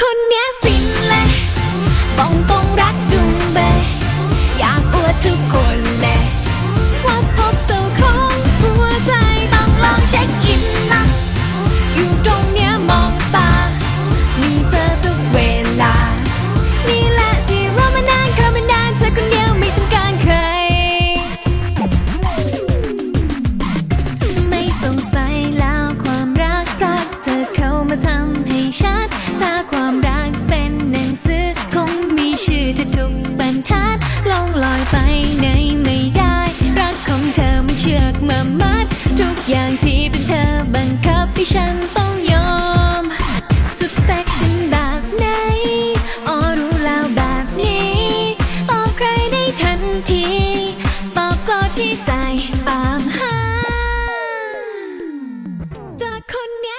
คนนี้ฟินเลยมองตรงรักจุงเบยอยากอวดทุกคน ฉันต้องยอม สเปคฉันแบบไหนอรู้แล้วแบบนี้ ตอบใครได้ทันที ตอบโจทย์ที่ใจตามหาจากคนนี้